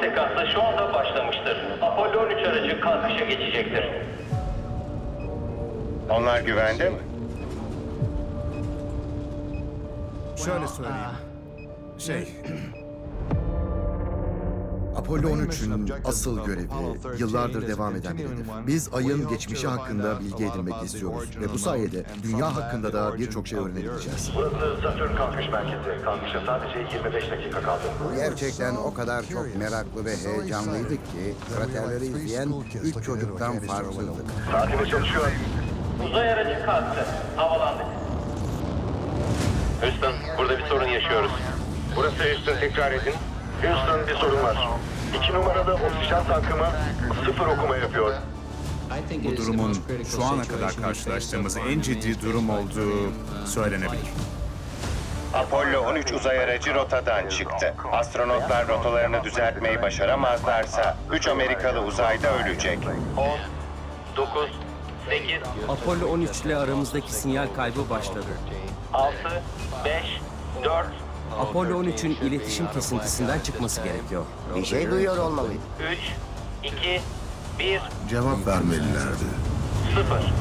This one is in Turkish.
sekansı şu anda başlamıştır. Apollo 13 aracı kalkışa geçecektir. Onlar güvende mi? Şöyle söyleyeyim. Şey, Apollo 13'ün asıl görevi yıllardır devam eden bir hedef. Biz ayın geçmişi hakkında bilgi edinmek istiyoruz ve bu sayede dünya hakkında da birçok şey öğrenebileceğiz. Burası Satürn kalkış merkezi. Kalkışa sadece 25 dakika kaldı. Gerçekten o kadar çok meraklı ve heyecanlıydık ki kraterleri izleyen üç çocuktan farklıydık. Saatimiz çalışıyor. Uzay aracı kalktı. Havalandık. Houston, burada bir sorun yaşıyoruz. Burası Houston, tekrar edin. Houston bir sorun var. İki numarada oksijen tankımı sıfır okuma yapıyor. bu durumun şu ana kadar karşılaştığımız en ciddi durum olduğu söylenebilir. Apollo 13 uzay aracı rotadan çıktı. Astronotlar rotalarını düzeltmeyi başaramazlarsa 3 Amerikalı uzayda ölecek. 10, 9, 8, Apollo 13 ile aramızdaki sinyal kaybı başladı. 6, 5, 4, Apollo 13'ün iletişim kesintisinden çıkması gerekiyor. Bir şey duyuyor olmalıydı. 3, 2, 1, Cevap vermelilerdi. 0.